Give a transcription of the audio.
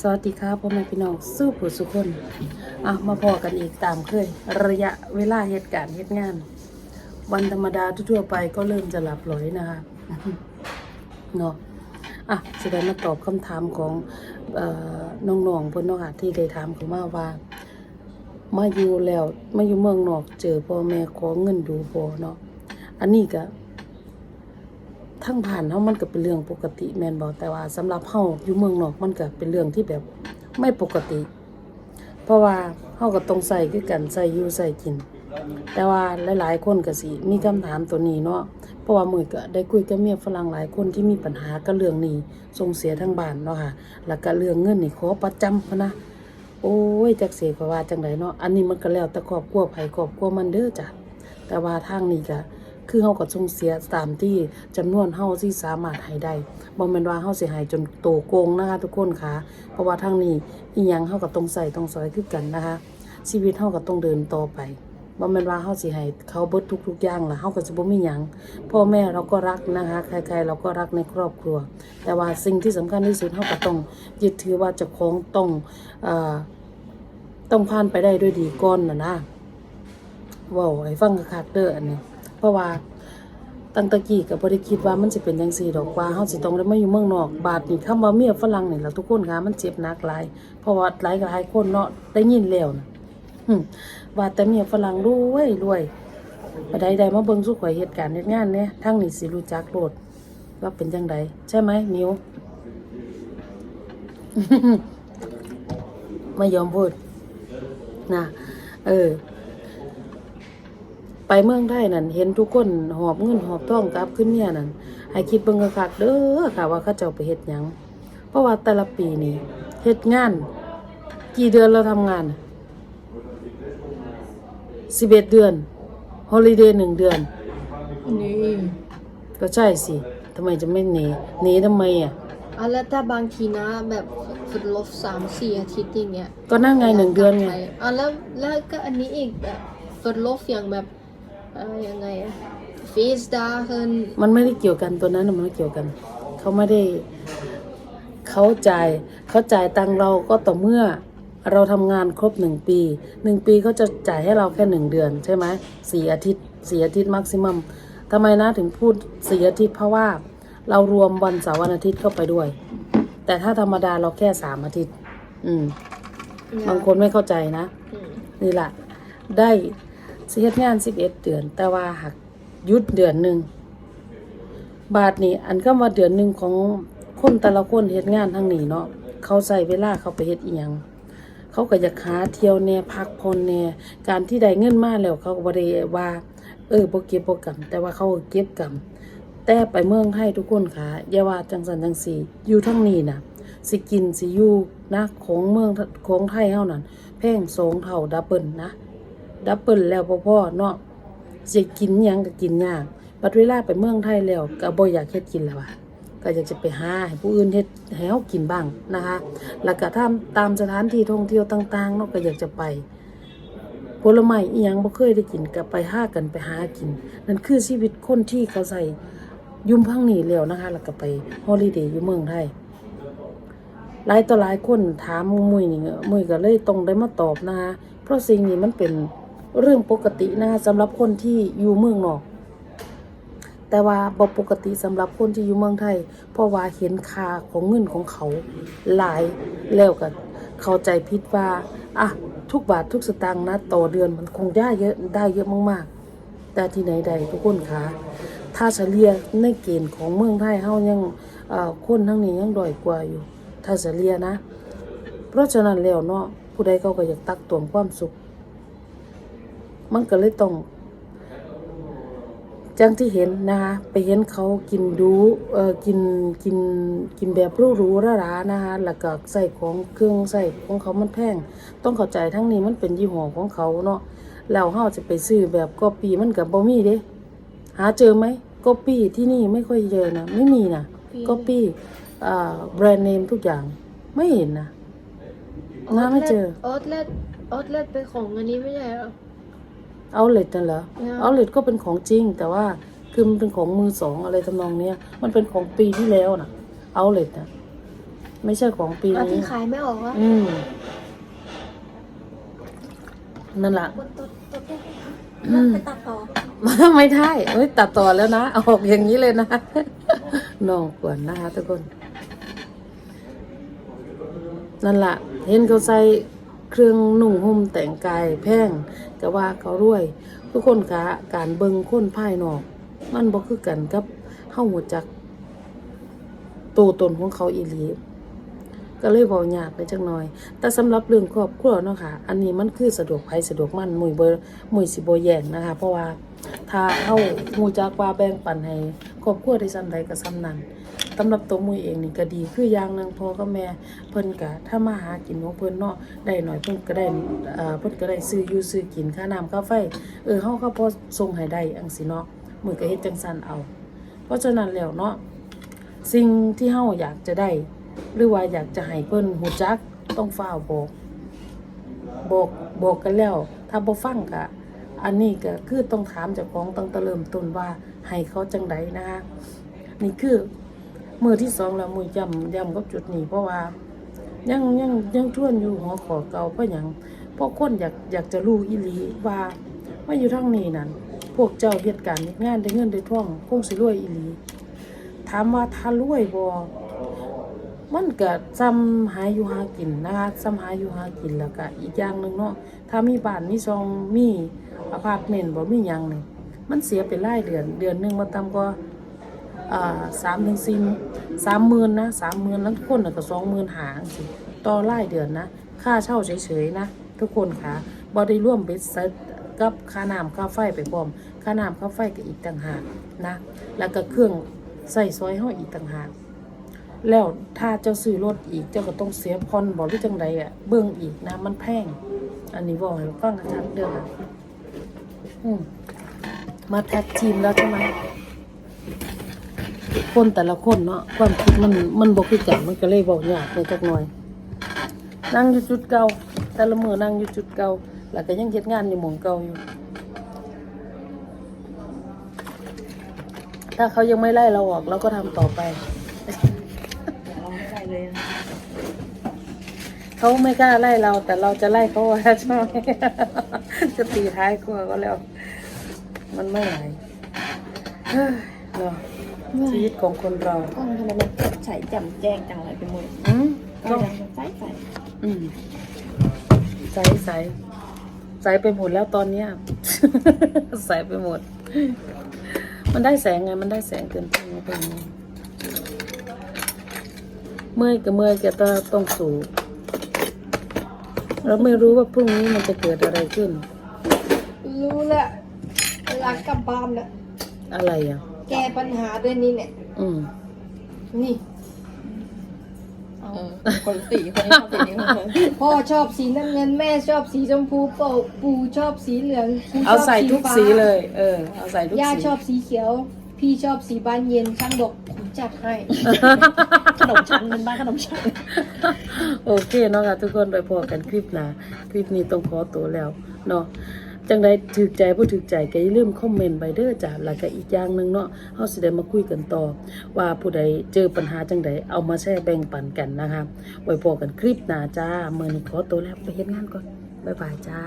สวัสดีครับพ่อแม่พี่น้องสู้ผู้สุคนอะมาพอกันอีกตามเคย ระยะเวลาเหตุการณ์เหตุงาน วันธรรมดาทั่วไปก็เริ่มจะหลับหลอยนะคะเนาะอะจะได้มาตอบคำถามของเอ่อน้องๆเพื่อนเนาะค่ะที่ได้ถามเขามาว่ามาอยู่แล้วมาอยู่เมืองนอกเจอพ่อแม่ขอเงินดูบ่เนาะอันนี้ก็ ทั้งผ่านเฮามันก็เป็นเรื่องปกติแม่นบ่แต่ว่าสำหรับเฮาอยู่เมืองนอกมันก็เป็นเรื่องที่แบบไม่ปกติ เพราะว่าเฮาก็ต้องใส่คือกันใส่อยู่ใส่กิน แต่ว่าหลายๆ คนก็สิมีคำถามตัวนี้เนาะเพราะว่ามื้อก็ได้คุยกับเมียฝรั่งหลายคนที่มีปัญหากับเรื่องนี้ส่งเสียทั้งบ้านเนาะค่ะแล้วก็เรื่องเงินนี่ขอประจำพนะโอ้ยจักเสียก็ว่าจังไดเนาะอันนี้มันก็แล้วแต่ครอบครัวไผครอบครัวมันเด้อจ้ะแต่ว่าทางนี้ก็ คือเฮาก็ส่งเสียตามที่จำนวนเฮาที่สามารถให้ได้บ่แม่นว่าเฮาสิให้จนโตโกงนะคะ ทุกคนค่ะ เพราะว่าทางนี้อีหยังเฮาก็ต้องใส่ต้องซอยคือกันนะคะ ชีวิตเฮาก็ต้องเดินต่อไปบ่แม่นว่าเฮาสิให้เขาเบิดทุกๆอย่างล่ะเฮาก็สิบ่มีหยังพ่อแม่เราก็รักนะคะ ใครๆเราก็รักในครอบครัว แต่ว่าสิ่งที่สำคัญที่สุดเฮาก็ต้องยึดถือว่าเจ้าของต้องเอ่อต้องผ่านไปได้ด้วยดีก่อนนะนะว้าให้ฟังคักๆเด้ออันนี้ เพราะว่าตั้งตะกี้ก็บ่ได้คิดว่ามันสิเป็นจังซี่ดอกว่าเฮาสิต้องได้มาอยู่เมืองนอก บาดนี้คำว่าเมียฝรั่งนี่ล่ะทุกคนค่ะมันเจ็บหนักหลาย เพราะว่าหลายหลายคนเนาะได้ยินแล้วนะหึว่าแต่เมียฝรั่งรวยรวยบ่ได้ได้มาเบิ่งสุข่อยเหตุการณ์เฮ็ดงานเนี่ยทางนี้สิรู้จักโลดว่าเป็นจังไดใช่ไหมนิวไม่ยอมพูดนะเออ ไปเมืองไทยนั่นเห็นทุกคนหอบเงินหอบทองกลับขึ้นเนี่ยนั่นให้คิดเบิ่งคักๆเด้อค่ะว่าเขาเจ้าไปเฮ็ดหยังเพราะว่าแต่ละปีนี่เฮ็ดงาน กี่เดือนเราทำงานสิบเอ็ดเดือนฮอลิเดย์หนึ่งเดือนนี่ก็ใช่สิทำไมจะไม่หนีหนีทำไมอะอะแล้วถ้าบางทีนะแบบฝึกลบสามสี่อาทิตย์อย่างเงี้ยก็นั่งไงหนึ่งเดือนไงอะแล้วแล้วก็อันนี้อีกแบบฝึกลบอย่างแบบ เอ่อยังไงอะฟีสดาเฮินมันไม่ได้เกี่ยวกันตัวนั้นน่ะมันไม่เกี่ยวกัน เขาไม่ได้ เขาจ่ายเขาจ่ายตังค์เราก็ต่อเมื่อ เราทำงานครบหนึ่งปีหนึ่งปีเขาจะจ่ายให้เราแค่หนึ่งเดือน ใช่ไหมสี่อาทิตย์สี่อาทิตย์มักซิมัมทำไมนะถึงพูดสี่อาทิตย์เพราะว่า เรารวมวันเสาร์วันอาทิตย์เข้าไปด้วย แต่ถ้าธรรมดาเราแค่สามอาทิตย์ อืม บางคนไม่เข้าใจนะ อืมนี่แหละได้ สิเฮ็ดงานสิบเอ็ดเดือน แต่ว่าหักยุดเดือนหนึ่งบาทนี่อันก็ว่าเดือนหนึ่งของคนแต่ละคนเฮ็ดงานทั้งนี้เนาะเขาใส่เวลาเขาไปเฮ็ดอียงเขาก็อยากหาเที่ยวแหน่พักผ่อนแหน่การที่ได้เงินมาแล้วเขาก็บ่ได้ว่า เออบ่เก็บบ่กำแต่ว่าเขาเก็บกำแต่ไปเมืองไทยทุกคนค่ะอย่าว่าจังสันจังสีอยู่ทั้งนี้นะสิกินสิอยู่นะของเมืองของไทยเฮานั่นแพงสองเท่าดับเบิลนะ ดับเบิลแล้วพ่อพ่อเนาะสิกินยังก็กินยากบัดเวลาไปเมืองไทยแล้วก็บ่อยากเฮ็ดกินแล้วว่ะก็อยากจะไปหาให้ผู้อื่นเฮ็ดให้เฮากินบ้างนะคะ แล้วก็ตาตามสถานที่ท่องเที่ยวต่างๆเนาะก็อยากจะไปผลไม้อีหยังบ่เคยได้กินก็ไปหากันไปหากิน นั่นคือชีวิตคนที่เขาใส่ยุ่มพังนี่แล้วนะคะ แล้วก็ไปฮอลิเดย์อยู่เมืองไทยหลายต่อหลายคนถามมุยนี่มุยก็เลยตรงได้มาตอบนะคะเพราะสิ่งนี้มันเป็น เรื่องปกตินะคะสำหรับคนที่อยู่เมืองนอก แต่ว่าบปกติสำหรับคนที่อยู่เมืองไทย เพราะว่าเห็นค่าของเงินของเขาหลายแล้วก็เข้าใจผิดว่าอะทุกบาททุกสตางค์นะต่อเดือนมันคงได้เยอะได้เยอะมากๆ แต่ที่ไหนใดทุกคนคะถ้าเฉลี่ยในเกณฑ์ของเมืองไทยเฮายังเอ่อคนทั้งนี้ยังด้อยกว่าอยู่ ถ้าเฉลี่ยนะ เพราะฉะนั้นแล้วเนาะผู้ใดเขาก็อยากตักตวงความสุข มันก็เลยต้องจังที่เห็นนะคะไปเห็นเขากินดูเอ่อกินกินกินแบบหรูหรูๆหราๆนะคะแล้วก็ใส่ของเครื่องใส่ของเขามันแพงต้องเข้าใจทั้งนี้มันเป็นยี่ห้อของเขาเนาะแล้วเฮาจะไปซื้อแบบก๊อปปี้มันกับบ่มีเด้หาเจอไหมก๊อปปี้ที่นี่ไม่ค่อยเจอนะไม่มีนะก๊อปปี้อ่าแบรนด์เนมทุกอย่างไม่เห็นนะน้าไม่เจอออสเลตออสเลตเป็นของอันนี้ไม่ใช่เหรอ เอาเลทนั่นเหรอใช่เอาเลทก็เป็นของจริง แต่ว่าคือมันเป็นของมือสองอะไรทำนองเนี้ย มันเป็นของปีที่แล้วนะเอาเลทนะไม่ใช่ของปีอะนี้ที่ขายไม่ออกอะอืมนั่นแหละกดตัวตัวได้ไหมคะอืมไปตัดต่อไม่ได้เอ้ยตัดต่อแล้วนะเอาออกอย่างนี้เลยนะน้องกวนนะคะทุกคน นั่นละเห็นเขาใส่ เครื่องนุ่งห่มแต่งกายแพงก็ว่าเขารวยทุกคนคะการเบิงคนภายนอก มันบ่คือกันกับเฮาหัวจักตัวตนของเขาอีหลีก็เลยเว้ายากไปจักหน่อย แต่สำหรับเรื่องครอบครัวเนาะค่ะ อันนี้มันคือสะดวกไผสะดวกมันมุยบ่มุยสิบ่แย่งนะคะ เพราะว่าถ้าเฮาฮู้จักว่าแบ่งปันให้ครอบครัวได้ซ้ำใดก็ซ้ำนั้น สำหรับตัวมุยเองนี่ก็ดีคืออย่างหนึงพ่อกับแม่เพิ่นก็ถ้ามาหากินของเพิ่นเนาะได้หน่อยเพิ่นก็ได้เอ่อเพิ่นก็ได้ซื้ออยู่ซื้อกินค่าน้ำค่าไฟเออเฮาก็พอส่งให้ได้จังซี่เนาะมือก็เฮ็ดจังซั่นเอา เพราะฉะนั้นแล้วเนาะสิ่งที่เฮาอยากจะได้ หรือว่าอยากจะให้เพิ่นหูจักต้องฟ้าวบอกบอกบอกกันแล้ว ถ้าบ่ฟังก็อันนี้ก็คือต้องถามเจ้าของตั้งแต่เริ่มต้นว่าให้เขาจังไดนะคะนี่คือ มือที่สองแล้วมือย่ำย่ำกับจุดนี้เพราะว่ายังยังยังท่วนอยู่หัวขอเก่าเพราะหยังเพราะคนอยากอยากจะรู้อีหลีว่าว่าอยู่ทางนี้นั่นพวกเจ้าเหตุการณ์งานได้เงินได้ท่องคงสิรวยอีหลีถามว่าถ้ารวยบ่มันก็ซ้ำหาอยู่หากินนะคะซ้ำหาอยู่หากินแล้วก็อีกอย่างหนึ่งเนาะถ้ามีบ้านมีซองมีอพาร์ตเมนต์บ่มีหยังนี่มันเสียเป็นรายเดือน เดือนหนึงมาต่ำกว่า สามถึงสี่สามหมื่นนะสามหมื่นแล้วคนก็สองหมื่นหาสิต่อรายเดือนนะค่าเช่าเฉยๆนะทุกคนค่ะบ่ไดร่วมเบ็ดเสร็จกับค่าน้ำค่าไฟไปพร้อมค่าน้ำค่าไฟก็อีกต่างหากนะแล้วก็เครื่องใส่ซอยห้ออีกต่างหากแล้วถ้าเจ้าซื้อรถอีกเจ้าก็ต้องเสียผ่อนบ่หรือจังใดอะเบิ่งอีกนะมันแพง อันนี้บอกให้ฟังชัดเด้อค่ะอืมมาแท็กทีมแล้วใช่ไหม คนแต่ละคนเนาะความคิดมันมันบ่คือกันมันก็เลยบอกยากไปจักหน่อย นั่งอยู่จุดเก่าแต่ละมือนั่งอยู่จุดเก่าแล้วก็ยังเฮ็ดงานอยู่หม่องเก่าอยู่ ถ้าเขายังไม่ไล่เราออกเราก็ทำต่อไปเราไม่ได้เลยเขาไม่กล้าไล่เรา แต่เราจะไล่เขาว่าใช่ไหมจะตีท้ายกลัวก็แล้ว มันไม่ไหวเฮ้ยเนาะ ชีวิตของคนเรากล้องทำไมมันใส่จำแจ้งจังเลยไปหมดอืมก็ก็ใส่ใส่อืมใสใสใสไปหมดแล้วตอนเนี้ยใสไปหมด มันได้แสงไงมันได้แสงเกินไปมันเป็นอย่างนี้เมื่อยก็เมื่อยก็ต้องต้องสู้เราไม่รู้ว่าพรุ่งนี้มันจะเกิดอะไรขึ้น รู้แหละหลักกลับบ้านแหละอะไรอะ แก้ปัญหาด้วยนี่เนี่ย อืมนี่เออคนละสีคนนี้ชอบสีนี้คนนี้พ่อชอบสีน้ำเงินแม่ชอบสีชมพูปู่ปู่ชอบสีเหลืองครูชเอาอบใส่ทุกฟ้าสีเลย เออ เอาใส่ทุกย่าสีชอบสีเขียว พี่ชอบสีบานเย็นช่างบอกผมจัดให้ ขนมชั้นเป็นบ้านขนมชั้น โอเคเนาะค่ะทุกคนไปพอกันคลิปหนะคลิปนี้ต้องขอตัวแล้วเนาะ จังใดถือใจผู้ถือใจก็อย่าลืมคอมเมนต์ไปเด้อจ้ะแล้วก็อีกอย่างหนึ่งเนาะเฮาสิได้มาคุยกันต่อ ว่าผู้ใดเจอปัญหาจังใดเอามาแชร์แบ่งปันกันนะคะไว้พอกันคลิปหน้าจ้ามื้อนี้ขอตัวแล้วไปเฮ็ดงานก่อนบ๊ายบายจ้า